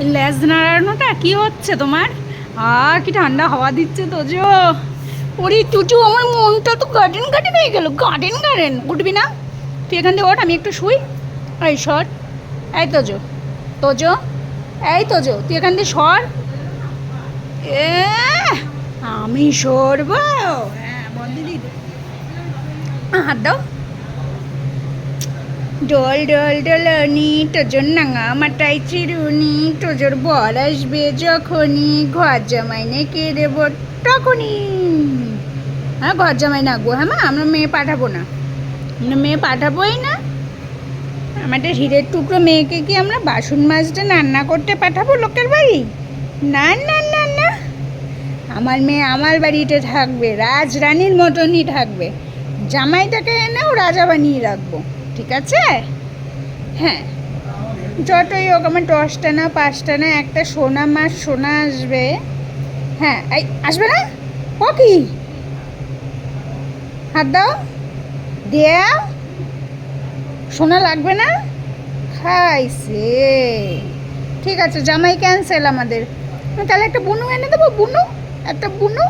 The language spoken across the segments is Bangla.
ল্যাজ নাড়ানোটা কি হচ্ছে তোমার? আ, কি ঠান্ডা হাওয়া দিচ্ছে তো জো ওরে টুটু আমার মনটা তো গার্ডেন গার্ডেন হয়ে গেল গার্ডেন গার্ডেন উঠবি না? তুই এখান থেকে ওঠ, আমি একটু শুই। এই সর। এই তোজো। তোজো। এই তোজো, তুই এখান থেকে সর। এ, আমি সরব। হ্যাঁ বন্ধ দিদি। হাত দাও। ডল ডল ডলনি তোজোর নাঙা মাটাই চিরুনি তোজোর বর আসবে যখনই ঘর জামাই নেকে দেব তখনই হ্যাঁ ঘর জামাই নাকবো হ্যাঁ মা আমরা মেয়ে পাঠাবো না আমরা মেয়ে পাঠাবোই না আমাদের হিরের টুকরো মেয়েকে কি আমরা বাসন মাছটা রান্না করতে পাঠাবো লোকের বাড়ি না না না না আমার মেয়ে আমার বাড়িতে থাকবে রাজরানীর মতনই থাকবে জামাইটাকে এনেও রাজা বানিয়ে রাখব। ঠিক আছে? হ্যাঁ। যতই হোক, আমার দশটা না, পাঁচটা না, একটা সোনা মাছ সোনা আসবে। হ্যাঁ আসবে না? ও কি? হাত দাও। দেয়া সোনা লাগবে না? খাইছে। ঠিক আছে, জামাই ক্যান্সেল আমাদের। তাহলে একটা বুনু এনে দেবো, বুনু? একটা বুনু?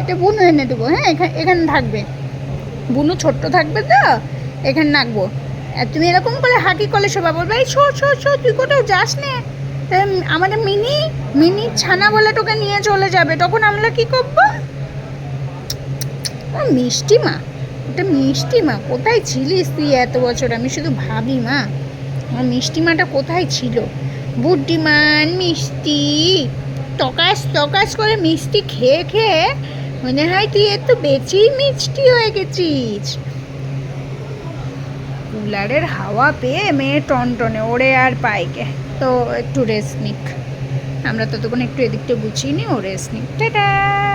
একটা বুনু এনে দেবো হ্যাঁ এখানে এখানে থাকবে। বুনু ছোট্ট থাকবে তো? এখানে রাখব আর তুমি এরকম করে হাঁকি করলে সবাই বলবে, এই শো শো শো তুই কোথাও যাস নে? আমাদের মিনি মিনি ছানা বলে তোকে নিয়ে চলে যাবে। তখন আমরা কি করব? মিষ্টি মা এটা মিষ্টি মা, কোথায় ছিলিস তুই এত বছর? আমি শুধু ভাবি মা, আমার মিষ্টি মাটা কোথায় ছিল? বুদ্ধিমান মিষ্টি টকাস টকাস করে মিষ্টি খেয়ে খেয়ে মনে হয় তুই একটু বেশি মিষ্টি হয়ে গেছিস। কুলারের হাওয়া পেয়ে মেয়ে টনটনে ওড়ে আর পাইকে। তো একটু রেস্ট নিক। আমরা ততক্ষণ একটু এদিকটা গুছিয়ে নিই, ও রেস্ট নিক। টাটা!